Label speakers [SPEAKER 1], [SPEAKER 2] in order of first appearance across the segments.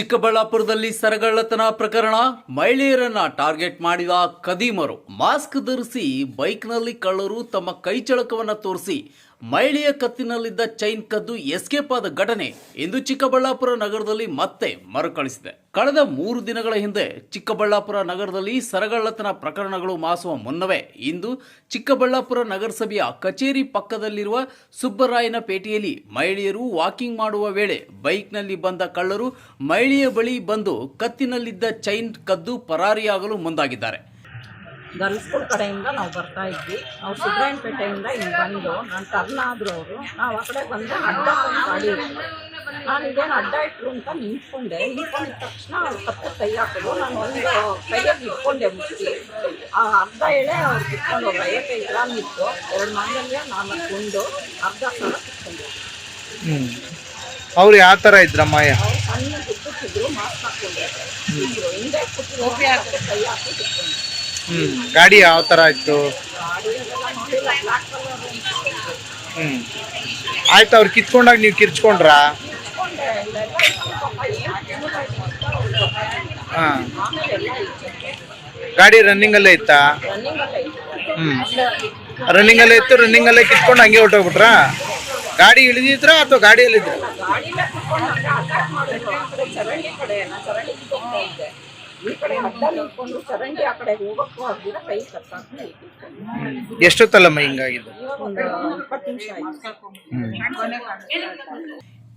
[SPEAKER 1] ಚಿಕ್ಕಬಳ್ಳಾಪುರದಲ್ಲಿ ಸರಗಳ್ಳತನ ಪ್ರಕರಣ. ಮಹಿಳೆಯರನ್ನ ಟಾರ್ಗೆಟ್ ಮಾಡಿದ ಕದೀಮರು ಮಾಸ್ಕ್ ಧರಿಸಿ ಬೈಕ್ನಲ್ಲಿ ಕಳ್ಳರು ತಮ್ಮ ಕೈಚಳಕವನ್ನ ತೋರಿಸಿ ಮಹಿಳೆಯ ಕತ್ತಿನಲ್ಲಿದ್ದ ಚೈನ್ ಕದ್ದು ಎಸ್ಕೇಪ್ ಆದ ಘಟನೆ ಇಂದು ಚಿಕ್ಕಬಳ್ಳಾಪುರ ನಗರದಲ್ಲಿ ಮತ್ತೆ ಮರುಕಳಿಸಿದೆ. ಕಳೆದ ಮೂರು ದಿನಗಳ ಹಿಂದೆ ಚಿಕ್ಕಬಳ್ಳಾಪುರ ನಗರದಲ್ಲಿ ಸರಗಳ್ಳತನ ಪ್ರಕರಣಗಳು ಮಾಸುವ ಮುನ್ನವೇ ಇಂದು ಚಿಕ್ಕಬಳ್ಳಾಪುರ ನಗರಸಭೆಯ ಕಚೇರಿ ಪಕ್ಕದಲ್ಲಿರುವ ಸುಬ್ಬರಾಯನ ಪೇಟೆಯಲ್ಲಿ ಮಹಿಳೆಯರು ವಾಕಿಂಗ್ ಮಾಡುವ ವೇಳೆ ಬೈಕ್ನಲ್ಲಿ ಬಂದ ಕಳ್ಳರು ಮಹಿಳೆಯ ಬಳಿ ಬಂದು ಕತ್ತಿನಲ್ಲಿದ್ದ ಚೈನ್ ಕದ್ದು ಪರಾರಿಯಾಗಲು ಮುಂದಾಗಿದ್ದಾರೆ.
[SPEAKER 2] ಗರ್ಲ್ಸ್ ಸ್ಕೂಲ್ ಕಡೆಯಿಂದ ನಾವು ಬರ್ತಾ ಇದ್ವಿ. ಅವ್ರು ಸುಬ್ರಾಯಣಪೇಟೆಯಿಂದ ಇಲ್ಲಿ ಬಂದು ನಾನು ಟರ್ನ್ ಆದರು ಅವರು. ನಾವು ಆ ಕಡೆ ಬಂದು ಅಡ್ಡ ಮಾಡಿ. ಗಾಡಿ ನಾನು ಇದೇನು ಅಡ್ಡ ಇಟ್ಟರು ಅಂತ ನಿಂತ್ಕೊಂಡೆ. ನಿಂತ್ಕೊಂಡಿದ್ದ ತಕ್ಷಣ ಅವ್ರು ತಪ್ಪು ಕೈ ಹಾಕಿದ್ರು ನಾನು ಒಂದು ಕೈಯಲ್ಲಿ ಇಟ್ಕೊಂಡೆ ಮುಚ್ಚಿ. ಆ ಅರ್ಧ ಎಳೆ ಅವ್ರು ಕಿತ್ಕೊಂಡು ಹೋಗಿ ಐವತ್ತೈದು ಗ್ರಾಮ್ ಇತ್ತು. ಎರಡು ಮಾಂಗಲ್ಯ ನಾನು ಕೊಂಡು ಅರ್ಧ ಸಲ ಕಿತ್ಕೊಂಡು
[SPEAKER 3] ಹ್ಞೂ ಅವ್ರು ಯಾವ ಥರ ಇದ್ರಮ್ಮ
[SPEAKER 2] ಅವ್ರು ಸಣ್ಣ ಕುತ್ತಿದ್ರು ಮಾಸ್ಕ್ ಹಾಕ್ಕೊಂಡು. ಹಿಂದೆ ಕೂತಿದ್ರು ಕೈ ಹಾಕಿ ಕಿತ್ಕೊಂಡು
[SPEAKER 3] ಗಾಡಿ ಯಾವ ಥರ ಇತ್ತು? ಹ್ಞೂ ಆಯ್ತು, ಅವ್ರು ಕಿತ್ಕೊಂಡಾಗ ನೀವು ಕಿರ್ಚ್ಕೊಂಡ್ರಾ?
[SPEAKER 2] ರನ್ನಿಂಗ್ ಅಲ್ಲೇ ರನ್ನಿಂಗ್
[SPEAKER 3] ಹಾಂ. ಗಾಡಿ ರನ್ನಿಂಗಲ್ಲೇ ಇತ್ತಾ? ಹ್ಮ್. ರನ್ನಿಂಗಲ್ಲೇ ಇತ್ತು, ರನ್ನಿಂಗಲ್ಲೇ ಕಿತ್ಕೊಂಡು ಹಂಗೆ ಹೊಟ್ಟೋಗ್ಬಿಟ್ರಾ ಗಾಡಿ ಇಳಿದಿದ್ರ ಅಥವಾ ಗಾಡಿಯಲ್ಲಿದ್ರ?
[SPEAKER 2] ಆ ಕಡೆ ಚರಂಡಿ ಕಡೆ ನಾ ಚರಂಡಿ ಈ ಕಡೆ ಅಡ್ಡ ನಿಂತ್ಕೊಂಡು ಚರಂಡಿ ಆ ಕಡೆ ಹೋಗಕ್ಕೂ ಆಗ್ದಿರ ಕೈ ಕತ್ತಾಕಿ
[SPEAKER 3] ಎಷ್ಟೊತ್ತಲ್ಲಮ್ಮ ಹಿಂಗಾಗಿದ್ದು?
[SPEAKER 2] ಇವಾಗ ಒಂದು ಇಪ್ಪತ್ತು ನಿಮಿಷ ಆಯ್ತು.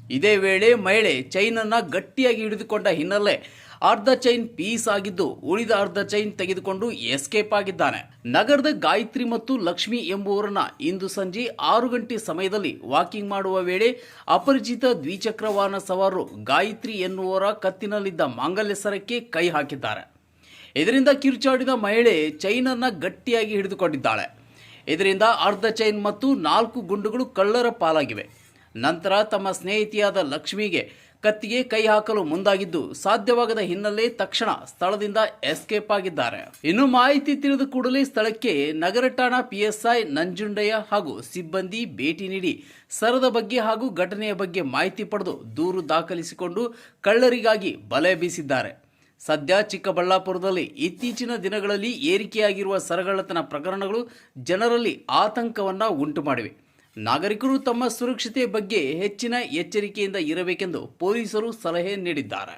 [SPEAKER 1] ಇದೇ ವೇಳೆ ಮಹಿಳೆ ಚೈನ್ ಅನ್ನ ಗಟ್ಟಿಯಾಗಿ ಹಿಡಿದುಕೊಂಡ ಹಿನ್ನೆಲೆ ಅರ್ಧ ಚೈನ್ ಪೀಸ್ ಆಗಿದ್ದು ಉಳಿದ ಅರ್ಧ ಚೈನ್ ತೆಗೆದುಕೊಂಡು ಎಸ್ಕೇಪ್ ಆಗಿದ್ದಾನೆ. ನಗರದ ಗಾಯತ್ರಿ ಮತ್ತು ಲಕ್ಷ್ಮಿ ಎಂಬುವರನ್ನ ಇಂದು ಸಂಜೆ ಆರು ಗಂಟೆ ಸಮಯದಲ್ಲಿ ವಾಕಿಂಗ್ ಮಾಡುವ ವೇಳೆ ಅಪರಿಚಿತ ದ್ವಿಚಕ್ರ ವಾಹನ ಸವಾರರು ಗಾಯತ್ರಿ ಎನ್ನುವರ ಕತ್ತಿನಲ್ಲಿದ್ದ ಮಾಂಗಲ್ಯ ಸರಕ್ಕೆ ಕೈ ಹಾಕಿದ್ದಾರೆ. ಇದರಿಂದ ಕಿರುಚಾಡಿದ ಮಹಿಳೆ ಚೈನ್ ಅನ್ನ ಗಟ್ಟಿಯಾಗಿ ಹಿಡಿದುಕೊಂಡಿದ್ದಾಳೆ. ಇದರಿಂದ ಅರ್ಧ ಚೈನ್ ಮತ್ತು ನಾಲ್ಕು ಗುಂಡುಗಳು ಕಳ್ಳರ ಪಾಲಾಗಿವೆ. ನಂತರ ತಮ್ಮ ಸ್ನೇಹಿತಿಯಾದ ಲಕ್ಷ್ಮಿಗೆ ಕತ್ತಿಗೆ ಕೈ ಹಾಕಲು ಮುಂದಾಗಿದ್ದು ಸಾಧ್ಯವಾಗದ ಹಿನ್ನೆಲೆ ತಕ್ಷಣ ಸ್ಥಳದಿಂದ ಎಸ್ಕೇಪ್ ಆಗಿದ್ದಾರೆ. ಇನ್ನು ಮಾಹಿತಿ ತಿಳಿದ ಕೂಡಲೇ ಸ್ಥಳಕ್ಕೆ ನಗರ ಠಾಣಾ ಪಿಎಸ್ಐ ನಂಜುಂಡಯ್ಯ ಹಾಗೂ ಸಿಬ್ಬಂದಿ ಭೇಟಿ ನೀಡಿ ಸರದ ಬಗ್ಗೆ ಹಾಗೂ ಘಟನೆಯ ಬಗ್ಗೆ ಮಾಹಿತಿ ಪಡೆದು ದೂರು ದಾಖಲಿಸಿಕೊಂಡು ಕಳ್ಳರಿಗಾಗಿ ಬಲೆ ಬೀಸಿದ್ದಾರೆ. ಸದ್ಯ ಚಿಕ್ಕಬಳ್ಳಾಪುರದಲ್ಲಿ ಇತ್ತೀಚಿನ ದಿನಗಳಲ್ಲಿ ಏರಿಕೆಯಾಗಿರುವ ಸರಗಳ್ಳತನ ಪ್ರಕರಣಗಳು ಜನರಲ್ಲಿ ಆತಂಕವನ್ನು ಉಂಟು ಮಾಡಿವೆ ನಾಗರಿಕರು ತಮ್ಮ ಸುರಕ್ಷತೆ ಬಗ್ಗೆ ಹೆಚ್ಚಿನ ಎಚ್ಚರಿಕೆಯಿಂದ ಇರಬೇಕೆಂದು ಪೊಲೀಸರು ಸಲಹೆ ನೀಡಿದ್ದಾರೆ.